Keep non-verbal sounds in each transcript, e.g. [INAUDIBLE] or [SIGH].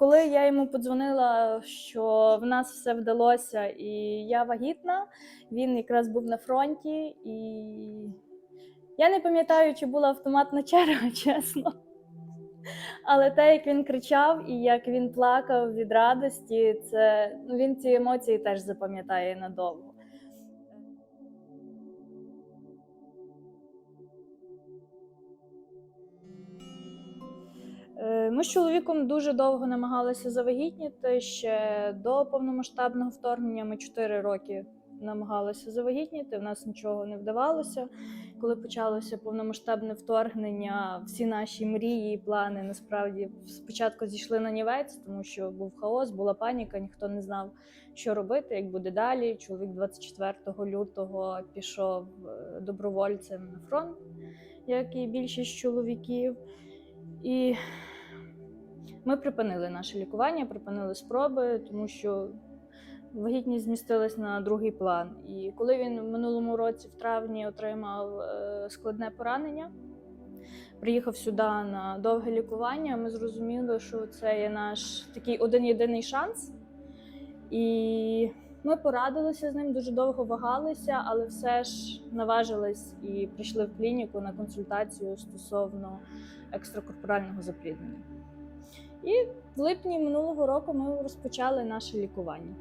Коли я йому подзвонила, що в нас все вдалося, і я вагітна, він якраз був на фронті, і я не пам'ятаю, чи була автоматна черга, [LAUGHS] чесно. Але те, як він кричав і як він плакав від радості, це ну, він ці емоції теж запам'ятає надовго. Ми з чоловіком дуже довго намагалися завагітніти. Ще до повномасштабного вторгнення ми 4 роки намагалися завагітніти. У нас нічого не вдавалося. Коли почалося повномасштабне вторгнення, всі наші мрії і плани насправді спочатку зійшли на нівець, тому що був хаос, була паніка, ніхто не знав, що робити, як буде далі. Чоловік 24 лютого пішов е, добровольцем на фронт, як і більшість чоловіків. І ми припинили наше лікування, припинили спроби, тому що вагітність змістилась на другий план. І коли він в минулому році, в травні, отримав е, складне поранення, приїхав сюди на довге лікування, ми зрозуміли, що це є наш такий один єдиний шанс. І ми порадилися з ним, дуже довго вагалися, але все ж наважились і прийшли в клініку на консультацію стосовно екстракорпорального запліднення. І в липні минулого року ми розпочали наше лікування.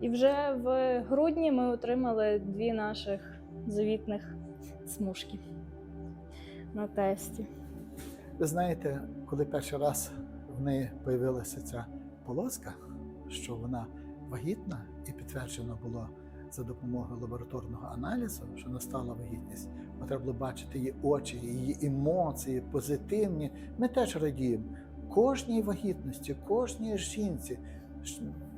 І вже в грудні ми отримали дві наших завітних смужки на тесті. Ви знаєте, коли перший раз в неї появилася ця полоска, що вона вагітна, і підтверджено було за допомогою лабораторного аналізу, що настала вагітність, було бачити її очі, її емоції, позитивні. Ми теж радіємо. Кожній вагітності, кожній жінці.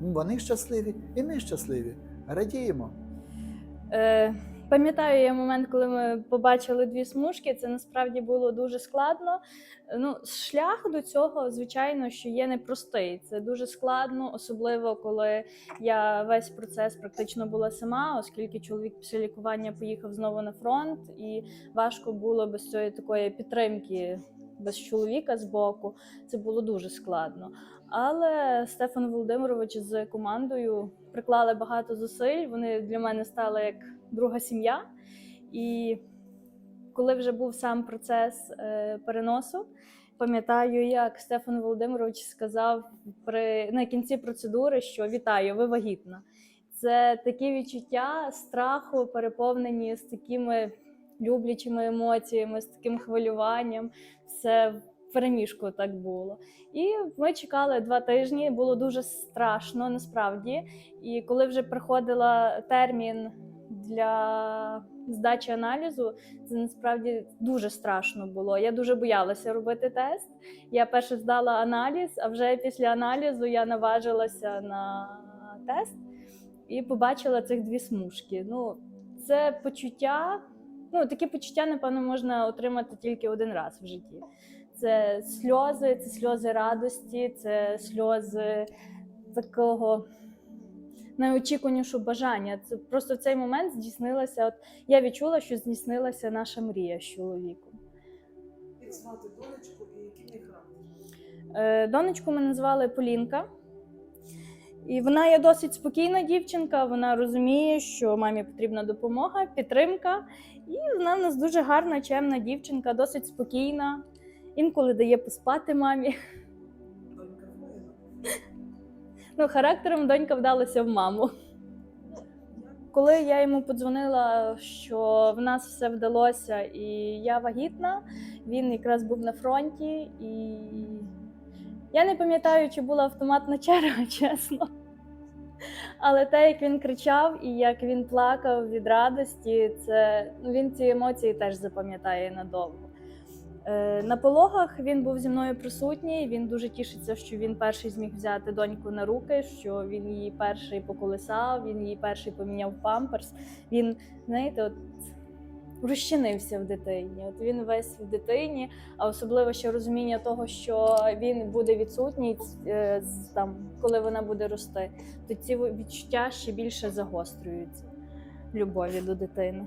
Вони щасливі, і ми щасливі. Радіємо. Е, пам'ятаю я момент, коли ми побачили дві смужки. Це насправді було дуже складно. Ну, шлях до цього, звичайно, що є непростий. Це дуже складно, особливо коли я весь процес практично була сама, оскільки чоловік після лікування поїхав знову на фронт, і важко було без цієї такої підтримки. Без чоловіка з боку це було дуже складно. Але Стефан Володимирович з командою приклали багато зусиль. Вони для мене стали як друга сім'я. І коли вже був сам процес е, переносу, пам'ятаю, як Стефан Володимирович сказав при на кінці процедури, що вітаю, ви вагітна. Це такі відчуття страху, переповнені з такими люблячими емоціями, з таким хвилюванням. Все переміжку так було. І ми чекали два тижні. Було дуже страшно насправді. І коли вже приходила термін для здачі аналізу, це насправді дуже страшно було. Я дуже боялася робити тест. Я перше здала аналіз, а вже після аналізу я наважилася на тест і побачила цих дві смужки. Ну, це почуття. Ну, такі почуття, напевно, можна отримати тільки один раз в житті. Це сльози, це сльози радості, це сльози такого найочікуванішого бажання. Це просто в цей момент здійснилася. От я відчула, що здійснилася наша мрія з чоловіком. Як звати донечку і який неї характер? Е, Донечку ми назвали Полінка. І вона є досить спокійна дівчинка. Вона розуміє, що мамі потрібна допомога, підтримка. І вона в нас дуже гарна, чемна дівчинка, досить спокійна. Інколи дає поспати мамі. [LAUGHS] Ну, характером донька вдалася в маму. Коли я йому подзвонила, що в нас все вдалося, і я вагітна, він якраз був на фронті, і я не пам'ятаю, чи була автоматна черга, [LAUGHS] чесно. Але те, як він кричав і як він плакав від радості, це ну, він ці емоції теж запам'ятає надовго. Е, На пологах він був зі мною присутній. Він дуже тішиться, що він перший зміг взяти доньку на руки, що він її перший поколисав, він її перший поміняв памперс. Він, знаєте, от розчинився в дитині. От він весь в дитині, а особливо ще розуміння того, що він буде відсутній е, там, коли вона буде рости, то ці відчуття ще більше загострюються любові до дитини.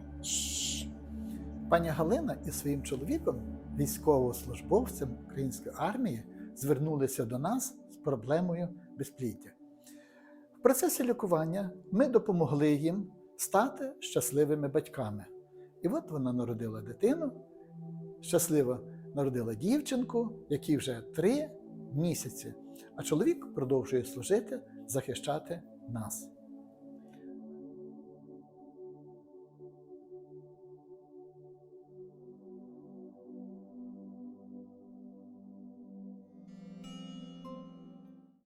Пані Галина із своїм чоловіком, військовослужбовцем української армії, звернулися до нас з проблемою безпліддя. В процесі лікування ми допомогли їм стати щасливими батьками. І от вона народила дитину, щасливо народила дівчинку, якій вже три місяці. А чоловік продовжує служити, захищати нас.